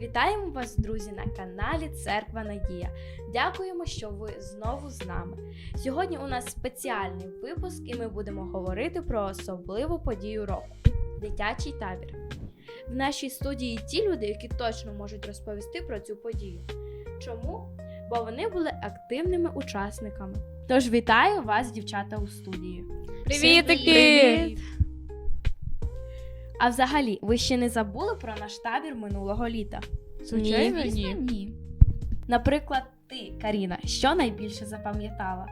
Вітаємо вас, друзі, на каналі Церква Надія. Дякуємо, що ви знову з нами. Сьогодні у нас спеціальний випуск, і ми будемо говорити про особливу подію року дитячий табір. В нашій студії ті люди, які точно можуть розповісти про цю подію. Чому? Бо вони були активними учасниками. Тож вітаю вас, дівчата, у студії. Привітики! А взагалі, ви ще не забули про наш табір минулого літа? Звичайно, Звісно, ні. ні. Наприклад, ти, Каріна, що найбільше запам'ятала?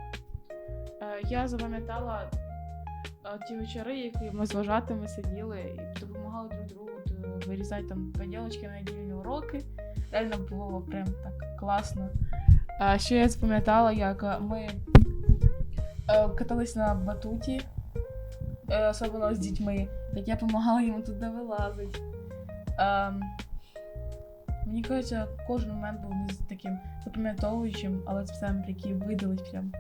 Е, Я запам'ятала е, ті вечори, які ми з вважатими сиділи і допомагали друг другу д- вирізати там поділочки на недільні уроки. Реально було прям так класно. А ще я запам'ятала, як е, ми е, катались на батуті, е, особливо з дітьми, як я допомагала їм туди вилазити. Ем, Мені кажеться, кожен момент був таким запам'ятовуючим, але це саме який видалить прям.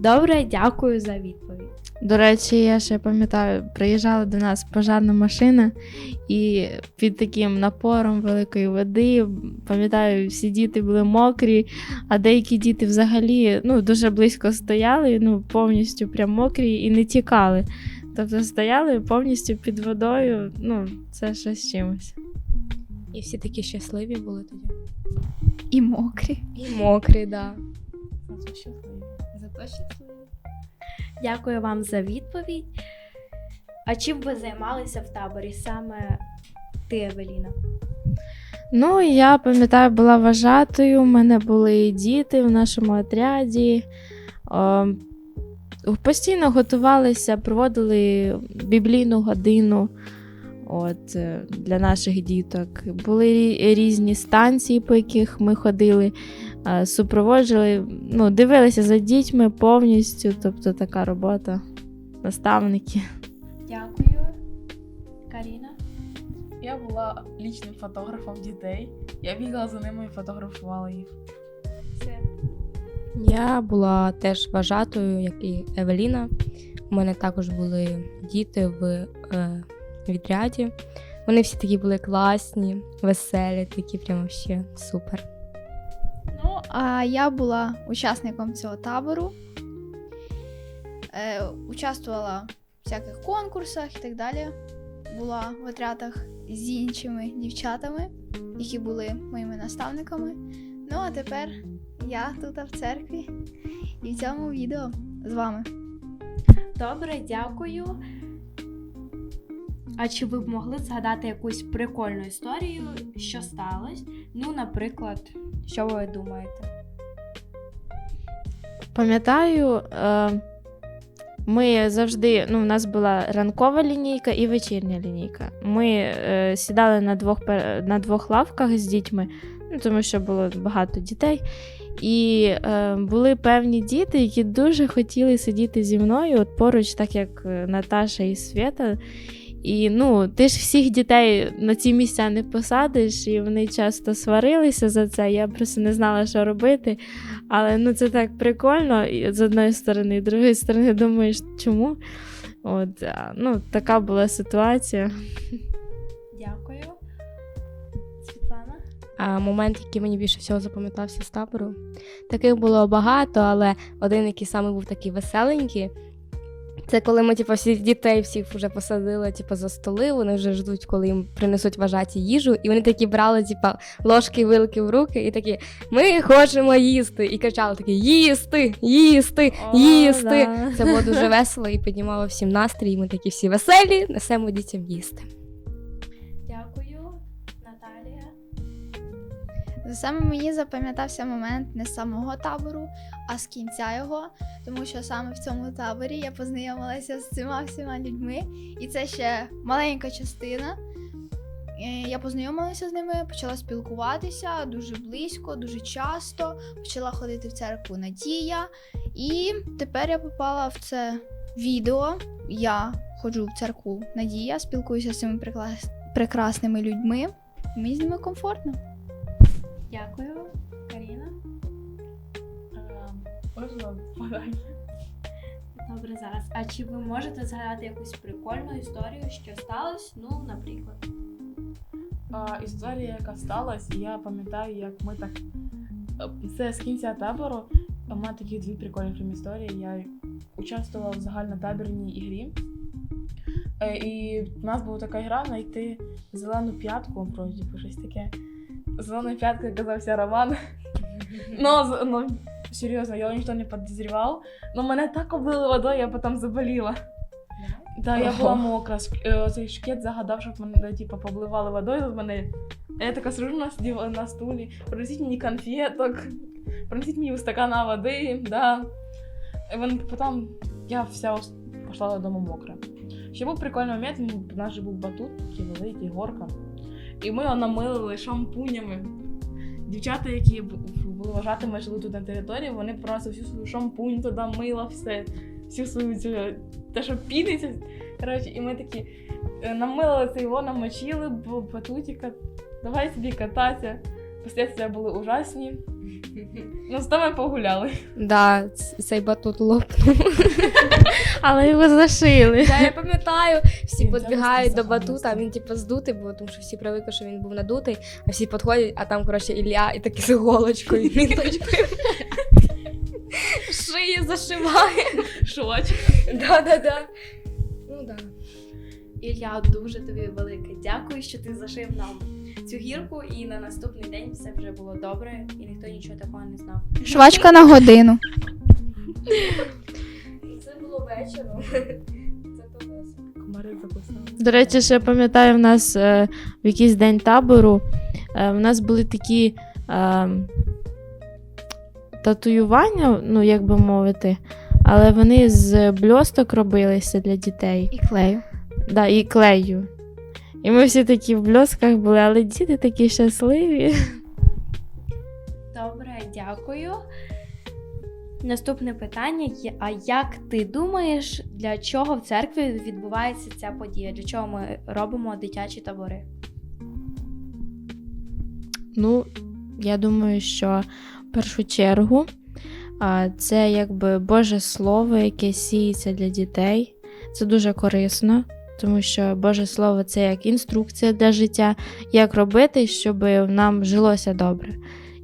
Добре, дякую за відповідь. До речі, я ще пам'ятаю, приїжджала до нас пожарна машина, і під таким напором великої води, пам'ятаю, всі діти були мокрі, а деякі діти взагалі ну, дуже близько стояли, ну, повністю прям мокрі і не тікали. Тобто стояли повністю під водою, ну, це щось з чимось. І всі такі щасливі були тоді. І мокрі. І мокрі, да. Зато щасливі. Дякую вам за відповідь. А чим ви займалися в таборі саме ти, Евеліна? Ну, я пам'ятаю, була вважатою, у мене були діти в нашому отряді. Е, Постійно готувалися, проводили біблійну годину от, е, для наших діток. Були різні станції, по яких ми ходили, супроводжували, ну, дивилися за дітьми повністю, тобто така робота. Наставники. Дякую. Каріна. Я була лічним фотографом дітей. Я бігала за ними і фотографувала їх. Це Я була теж вважатою, як і Евеліна. У мене також були діти в е, відряді. Вони всі такі були класні, веселі, такі прямо ще супер. А я була учасником цього табору. Е, участвувала в всяких конкурсах і так далі. Була в отрядах з іншими дівчатами, які були моїми наставниками. Ну, а тепер я тут в церкві і в цьому відео з вами. добре, дякую. А чи ви б могли згадати якусь прикольну історію, що сталося? Ну, наприклад, що ви думаєте? Пам'ятаю, е, ми завжди, ну, у нас була ранкова лінійка і вечірня лінійка. Ми е, сідали на двох, на двох лавках з дітьми, ну, тому що було багато дітей. І е, були певні діти, які дуже хотіли сидіти зі мною, от поруч, так як е, Наташа і Свята. І ну, ти ж всіх дітей на ці місця не посадиш, і вони часто сварилися за це. Я просто не знала, що робити. Але ну це так прикольно, і з одної сторони, і з другої сторони, думаєш, чому? От, ну, така була ситуація. Дякую. Світлана? А момент, який мені більше всього запам'ятався з табору. Таких було багато, але один, який саме був такий веселенький. Це коли ми, типу, всіх дітей всіх вже посадили, типу, за столи, вони вже ждуть, коли їм принесуть вважаті їжу, і вони такі брали, типу, ложки, вилки в руки, і такі ми хочемо їсти. І кричали такі їсти, їсти, О, їсти. да. Це було дуже весело і піднімало всім настрій. І ми такі всі веселі, несемо дітям їсти. Саме мені запам'ятався момент не з самого табору, а з кінця його, тому що саме в цьому таборі я познайомилася з цими всіма людьми, і це ще маленька частина. Е, Я познайомилася з ними, почала спілкуватися дуже близько, дуже часто, почала ходити в церкву Надія. І тепер я попала в це відео. Я ходжу в церкву Надія, спілкуюся з цими прекрасними людьми. Мені з ними комфортно. Дякую. Каріна. Подання? Добре, зараз. А чи ви можете згадати якусь прикольну історію, що сталося? Ну, наприклад. А, історія, яка сталася, я пам'ятаю, як ми так. Це з кінця табору. У мене такі дві прикольні прям історії. Я участвувала в загальнотабірній ігрі. Е, І в нас була така гра знайти зелену п'ятку, просто типу, щось таке. Зеленою п'яткою казався Роман. Ну, з- ну, серйозно, його ніхто не підозрював. Ну, мене так облили водою, я потім заболіла. Да, я була мокра. Ск- е, Цей шкет загадав, щоб мене типу, побливали водою в мене. А я така сижу на, сиділа на стулі, принесіть мені конфеток, принесіть мені стакана води, да. І він, потім я вся ос- пішла додому мокра. Ще був прикольний момент, м, у нас же був батут, такий великий, горка. І ми намилили шампунями. Дівчата, які були були вважатими, жили тут на території, вони просто всю свою шампунь туди, мила, все, всю свою цю, те, що піниться. Коротше, і ми такі е, намилили це його, намочили, бо батутіка, давай собі кататися. Последствия були ужасні. Ну, з ми погуляли. Да, цей батут лопнув. Але його зашили. Да, я пам'ятаю, всі Він підбігають до батута, а він типу здутий був, тому що всі привикли, що він був надутий, а всі підходять, а там, коротше, Ілля і такий з іголочкою, ниточкою. Шиє зашиває. Шоч. Да-да-да. Ну да. Ілля, дуже тобі велике дякую, що ти зашив нам цю гірку, і на наступний день все вже було добре, і ніхто нічого такого не знав. Швачка на годину. Це було вечором. Це то. Комари записали. До речі, ще пам'ятаю, в нас е, в якийсь день табору е, в нас були такі е, татуювання, ну як би мовити, але вони з бльосток робилися для дітей. І клею. Да, і клею. І ми всі такі в бльостках були, але діти такі щасливі. Добре, дякую. Наступне питання а як ти думаєш, для чого в церкві відбувається ця подія? Для чого ми робимо дитячі табори? Ну, я думаю, що в першу чергу це якби Боже Слово, яке сіється для дітей. Це дуже корисно, тому що Боже Слово це як інструкція для життя, як робити, щоб нам жилося добре,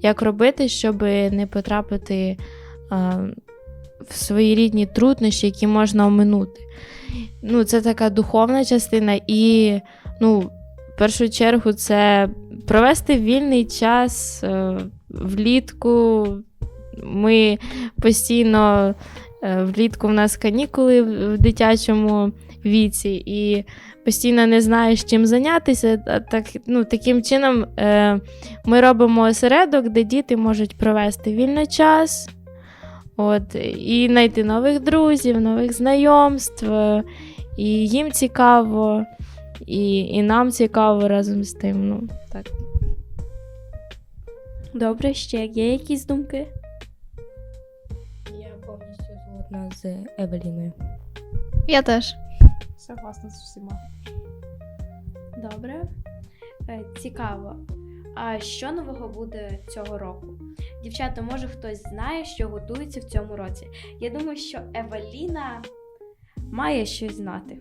як робити, щоб не потрапити в свої рідні труднощі, які можна оминути. Ну, це така духовна частина, і ну, в першу чергу це провести вільний час е, влітку. Ми постійно влітку в нас канікули в дитячому віці, і постійно не знаєш, чим зайнятися. Так, ну, таким чином е, ми робимо осередок, де діти можуть провести вільний час. От, і знайти нових друзів, нових знайомств. е, І їм цікаво, і, і нам цікаво разом з тим. Ну, так. Добре, ще є якісь думки? Згодна з Евеліною. Я теж. Согласна з всіма. Добре. Е, Цікаво. А що нового буде цього року? Дівчата, може хтось знає, що готується в цьому році? Я думаю, що Евеліна має щось знати.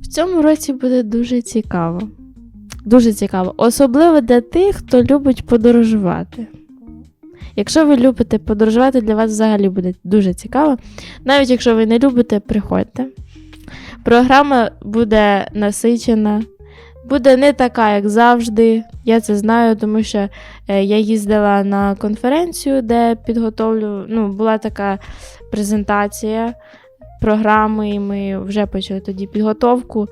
В цьому році буде дуже цікаво. Дуже цікаво. Особливо для тих, хто любить подорожувати. Якщо ви любите подорожувати, для вас взагалі буде дуже цікаво. Навіть якщо ви не любите, приходьте. Програма буде насичена, буде не така, як завжди. Я це знаю, тому що е, я їздила на конференцію, де підготовлю. Ну, була така презентація програми, і ми вже почали тоді підготовку.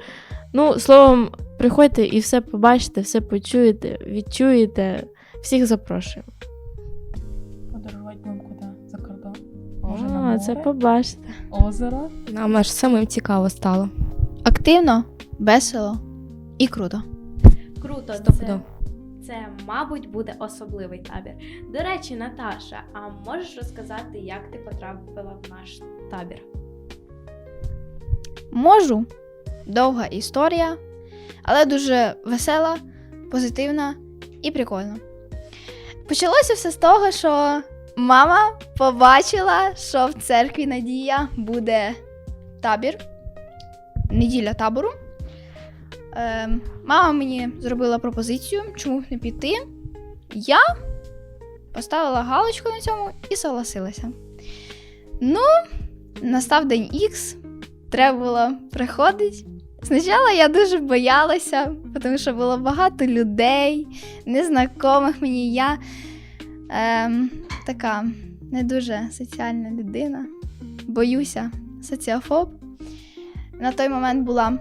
Ну, словом, приходьте і все побачите, все почуєте, відчуєте. Всіх запрошуємо. О, це побачите. Озеро. Нам аж самим цікаво стало. Активно, весело і круто. Круто, Стопудово. це, це, мабуть, буде особливий табір. До речі, Наташа, а можеш розказати, як ти потрапила в наш табір? Можу. Довга історія, але дуже весела, позитивна і прикольна. Почалося все з того, що мама побачила, що в церкві Надія буде табір, неділя табору. Е, мама мені зробила пропозицію, чому б не піти. Я поставила галочку на цьому і согласилася. Ну, настав день Х, треба було приходити. Спочатку я дуже боялася, тому що було багато людей, незнайомих мені. Я ем, така не дуже соціальна людина. Боюся, соціофоб. На той момент була.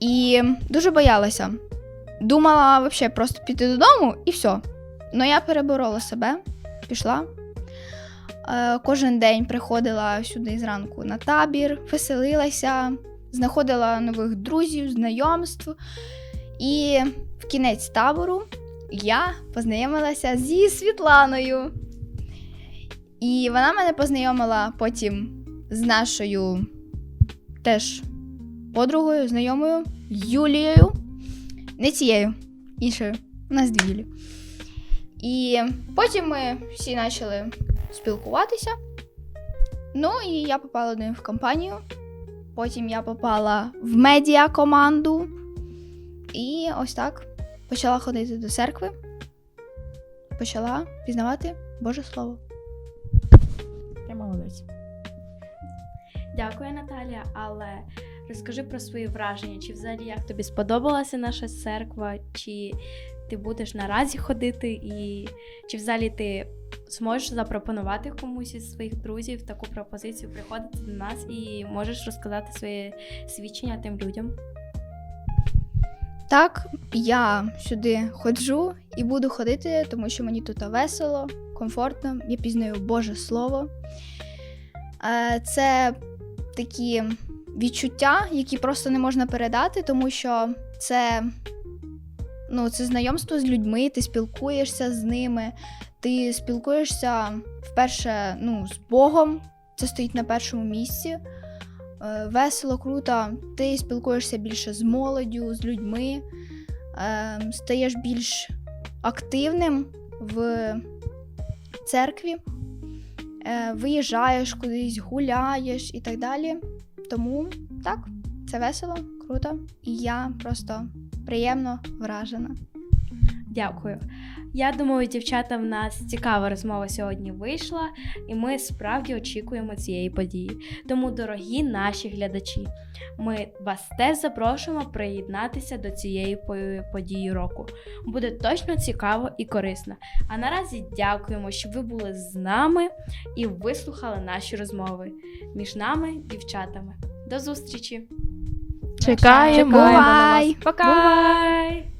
І дуже боялася. Думала взагалі просто піти додому і все. Ну я переборола себе, пішла. Е, кожен день приходила сюди зранку на табір, веселилася, знаходила нових друзів, знайомств. І в кінець табору я познайомилася зі Світланою. І вона мене познайомила потім з нашою теж подругою, знайомою Юлією. Не цією, іншою. У нас дві Юлі. І потім ми всі почали спілкуватися. Ну, і я попала до них в компанію. Потім я попала в медіа команду. І ось так почала ходити до церкви. Почала пізнавати Боже Слово. Молодець. Дякую, Наталія. Але розкажи про свої враження, чи взагалі як тобі сподобалася наша церква, чи ти будеш наразі ходити, і чи взагалі ти зможеш запропонувати комусь із своїх друзів таку пропозицію приходити до нас і можеш розказати своє свідчення тим людям. Так, я сюди ходжу і буду ходити, тому що мені тут весело, комфортно, я пізнаю Боже Слово. Е, Це такі відчуття, які просто не можна передати, тому що це, ну, це знайомство з людьми, ти спілкуєшся з ними, ти спілкуєшся вперше ну, з Богом, це стоїть на першому місці. Е, Весело, круто, ти спілкуєшся більше з молоддю, з людьми, е, стаєш більш активним в церкві, е, виїжджаєш кудись, гуляєш і так далі. Тому так, це весело, круто, і я просто приємно вражена. Дякую. Я думаю, дівчата, в нас цікава розмова сьогодні вийшла, і ми справді очікуємо цієї події. Тому, дорогі наші глядачі, ми вас теж запрошуємо приєднатися до цієї події року. Буде точно цікаво і корисно. А наразі дякуємо, що ви були з нами і вислухали наші розмови між нами, дівчатами. До зустрічі! Чекаємо. Бувай! Пока! Бувай!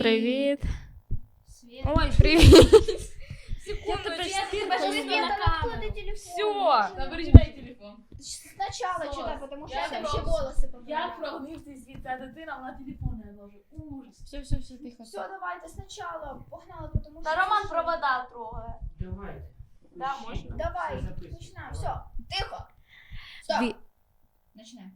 Привіт! Ой, привіт! Все! Заберіть дай телефон. Спочатку читай, тому що я там ще волоси Я прогнив цей світ, ця дитина, вона телефон не ложить. Ужас. Все, все, все, тихо. Все, давайте спочатку. Погнали, тому Та Роман провода трогає. Давайте. Да, можна. Давай, Все починаємо. Все, тихо. Ві- Починаємо.